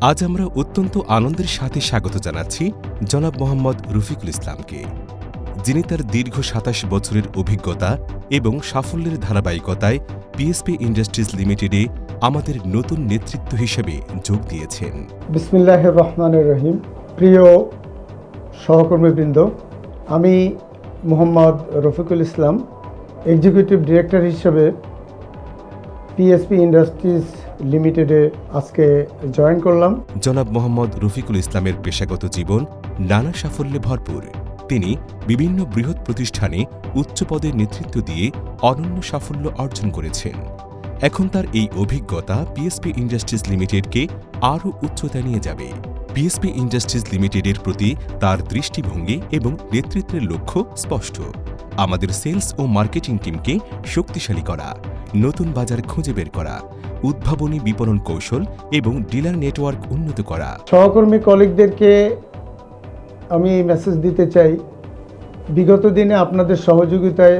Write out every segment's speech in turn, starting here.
আজ আমরা অত্যন্ত আনন্দের সাথে স্বাগত জানাচ্ছি জনাব মোহাম্মদ রফিকুল ইসলামকে, যিনি তার দীর্ঘ সাতাশ বছরের অভিজ্ঞতা এবং সাফল্যের ধারাবাহিকতায় পিএসপি ইন্ডাস্ট্রিজ লিমিটেডে আমাদের নতুন নেতৃত্ব হিসেবে যোগ দিয়েছেন। বিসমিল্লাহ রহমানের রহিম। প্রিয় সহকর্মীবৃন্দ, আমি মোহাম্মদ রফিকুল ইসলাম এক্সিকিউটিভ ডিরেক্টর হিসেবে পিএসপি ইন্ডাস্ট্রিজ লিমিটেডে আজকে জয়েন করলাম। জনাব মোহাম্মদ রফিকুল ইসলামের পেশাগত জীবন নানা সাফল্যে ভরপুর। তিনি বিভিন্ন বৃহৎ প্রতিষ্ঠানে উচ্চ পদের নেতৃত্ব দিয়ে অনন্য সাফল্য অর্জন করেছেন। এখন তার এই অভিজ্ঞতা পিএসপি ইন্ডাস্ট্রিজ লিমিটেডকে আরও উচ্চতা নিয়ে যাবে। পিএসপি ইন্ডাস্ট্রিজ লিমিটেডের প্রতি তার দৃষ্টিভঙ্গি এবং নেতৃত্বের লক্ষ্য স্পষ্ট। আমাদের সেলস ও মার্কেটিং টিমকে শক্তিশালী করা। নতুন বাজার খুঁজে বের করা, উদ্ভাবনী বিপণন কৌশল এবং ডিলার নেটওয়ার্ক উন্নত করা। সহকর্মী কলিগদেরকে আমি এই মেসেজ দিতে চাই, বিগত দিনে আপনাদের সহযোগিতায়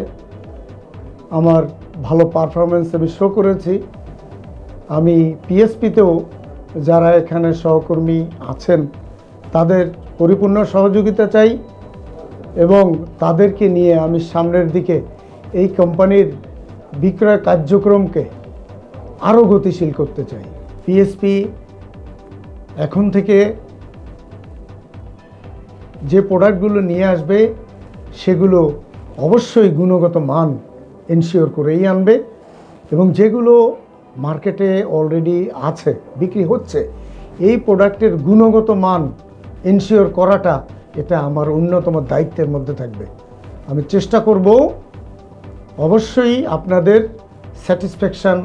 আমার ভালো পারফরমেন্স আমি শো করেছি। আমি পিএসপিতেও যারা এখানে সহকর্মী আছেন, তাদের পরিপূর্ণ সহযোগিতা চাই এবং তাদেরকে নিয়ে আমি সামনের দিকে এই কোম্পানির বিক্রয় কার্যক্রমকে আরও গতিশীল করতে চাই। পিএসপি এখন থেকে যে প্রোডাক্টগুলো নিয়ে আসবে, সেগুলো অবশ্যই গুণগত মান এনশিওর করেই আনবে এবং যেগুলো মার্কেটে অলরেডি আছে, বিক্রি হচ্ছে, এই প্রোডাক্টের গুণগত মান এনশিওর করাটা এটা আমার অন্যতম দায়িত্বের মধ্যে থাকবে। আমি চেষ্টা করব অবশ্যই আপনাদের স্যাটিসফ্যাকশান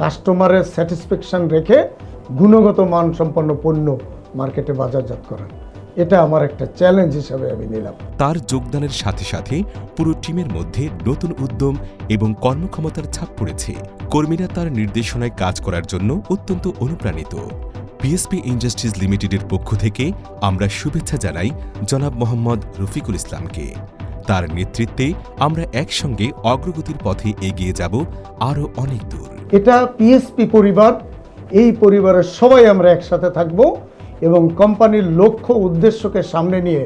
কাস্টমারের স্যাটিসফ্যাকশান রেখে গুণগত মান সম্পন্ন পণ্য মার্কেটে বাজারজাত করা এটা আমার একটা চ্যালেঞ্জ হিসাবে আমি নিলাম। তার যোগদানের সাথে সাথে পুরো টিমের মধ্যে নতুন উদ্যম এবং কর্মক্ষমতার ছাপ পড়েছে। কর্মীরা তার নির্দেশনায় কাজ করার জন্য অত্যন্ত অনুপ্রাণিত। পিএসপি ইন্ডাস্ট্রিজ লিমিটেডের পক্ষ থেকে আমরা শুভেচ্ছা জানাই জনাব মোহাম্মদ রফিকুল ইসলামকে। তার নেতৃত্বে আমরা একসঙ্গে অগ্রগতির পথে এগিয়ে যাব আরও অনেক দূর। এটা পিএসপি পরিবার এই পরিবারের সবাই আমরা একসাথে থাকব এবং কোম্পানির লক্ষ্য উদ্দেশ্যকে সামনে নিয়ে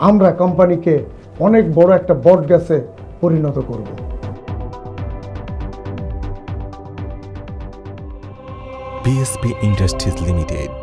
আমরা কোম্পানিকে অনেক বড় একটা বট গ্যাসে পরিণত করব। PSP industries limited